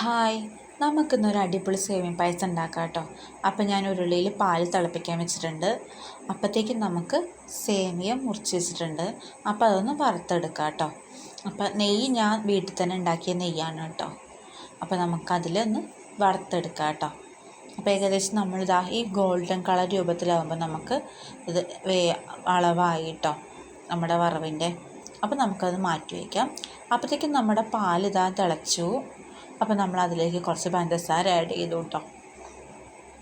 Hi. നമുക്കിന്നൊരു അടിപൊളി saving പായസം ഉണ്ടാക്കാം കേട്ടോ. അപ്പം ഞാൻ ഉരുളിയിൽ പാൽ തിളപ്പിക്കാൻ വെച്ചിട്ടുണ്ട്. അപ്പോഴത്തേക്കും നമുക്ക് സേമിയ മുറിച്ച് വെച്ചിട്ടുണ്ട്. അപ്പോൾ അതൊന്ന് വറുത്തെടുക്കാം കേട്ടോ. അപ്പം നെയ്യ് ഞാൻ വീട്ടിൽ തന്നെ ഉണ്ടാക്കിയ നെയ്യാണ് കേട്ടോ. അപ്പോൾ നമുക്കതിലൊന്ന് വറുത്തെടുക്കാം കേട്ടോ. അപ്പോൾ ഏകദേശം നമ്മളിതാ ഈ ഗോൾഡൻ കളർ രൂപത്തിലാകുമ്പോൾ നമുക്ക് ഇത് അളവായി കേട്ടോ നമ്മുടെ വറവിന്റെ. അപ്പോൾ നമുക്കത് മാറ്റി വയ്ക്കാം. അപ്പോഴത്തേക്കും നമ്മുടെ പാൽ ഇതാ തിളച്ചു. അപ്പോൾ നമ്മൾ അതിലേക്ക് കുറച്ച് പഞ്ചസാര ആഡ് ചെയ്തു കേട്ടോ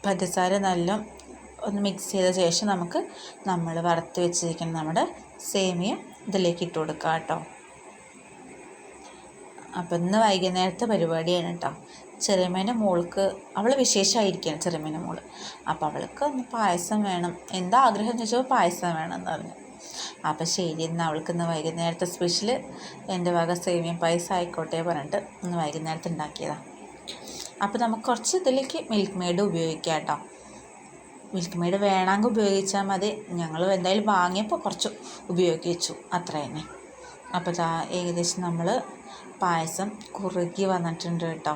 പഞ്ചസാര നല്ല ഒന്ന് മിക്സ് ചെയ്ത ശേഷം നമുക്ക് നമ്മൾ വറുത്ത് വെച്ചിരിക്കുന്ന നമ്മുടെ സേമിയ ഇതിലേക്ക് ഇട്ട് കൊടുക്കുക കേട്ടോ അപ്പം ഇന്ന് വൈകുന്നേരത്തെ പരിപാടിയാണ് കേട്ടോ ചെറുമേന്റെ മോൾക്ക് അവൾ വിശേഷമായിരിക്കുകയാണ് ചെറുമേന്റെ മോൾ അപ്പോൾ അവൾക്ക് ഒന്ന് പായസം വേണം. എന്താ ആഗ്രഹം എന്ന് ചോദിച്ചപ്പോൾ പായസം വേണം എന്ന് പറഞ്ഞു. അപ്പോൾ ശരി ഇന്ന് അവൾക്ക് ഇന്ന് വൈകുന്നേരത്തെ സ്പെഷ്യൽ എന്റെ വക സേമിയ പായസം ആയിക്കോട്ടെ പറഞ്ഞിട്ട് ഇന്ന് വൈകുന്നേരത്ത് ഉണ്ടാക്കിയതാണ് അപ്പോൾ നമുക്ക് കുറച്ച് ഇതിലേക്ക് മിൽക്ക് മെയ്ഡ് ഉപയോഗിക്കാം കേട്ടോ. മിൽക്ക് മെയ്ഡ് വേണമെങ്കിൽ ഉപയോഗിച്ചാൽ മതി. ഞങ്ങൾ എന്തായാലും വാങ്ങിയപ്പോൾ കുറച്ച് ഉപയോഗിച്ചു അത്ര തന്നെ. അപ്പോൾ ഇതാ ഏകദേശം നമ്മൾ പായസം കുറുകി വന്നിട്ടുണ്ട് കേട്ടോ.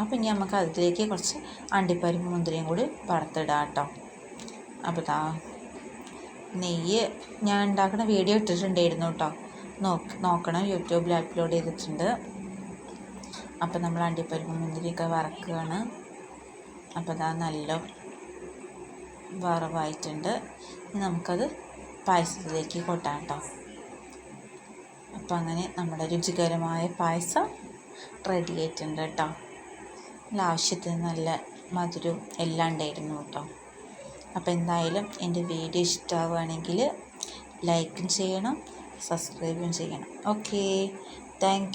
അപ്പോൾ ഇനി നമുക്ക് അതിലേക്ക് കുറച്ച് അണ്ടിപ്പരിപ്പ് മുന്തിരിയും കൂടി വറുത്തിടാം കേട്ടോ. അപ്പോൾ ഇതാ നെയ്യ് ഞാൻ ഉണ്ടാക്കുന്ന വീഡിയോ ഇട്ടിട്ടുണ്ടായിരുന്നു കേട്ടോ നോക്ക് നോക്കണം. യൂട്യൂബിൽ അപ്ലോഡ് ചെയ്തിട്ടുണ്ട്. അപ്പോൾ നമ്മൾ അണ്ടിപ്പരിപ്പ് മുന്തിരിയൊക്കെ വറക്കുകയാണ്. അപ്പോൾ അതാ നല്ല വറവായിട്ടുണ്ട്. നമുക്കത് പായസത്തിലേക്ക് കൊട്ടാം കേട്ടോ അപ്പോൾ അങ്ങനെ നമ്മുടെ രുചികരമായ പായസം റെഡി ആയിട്ടുണ്ട് കേട്ടോ ആവശ്യത്തിന് നല്ല മധുരവും എല്ലാം ഉണ്ടായിരുന്നു കേട്ടോ അപ്പോൾ എന്തായാലും എന്റെ വീഡിയോ ഇഷ്ടമാവുകയാണെങ്കിൽ ലൈക്കും ചെയ്യണം സബ്സ്ക്രൈബും ചെയ്യണം. Okay thank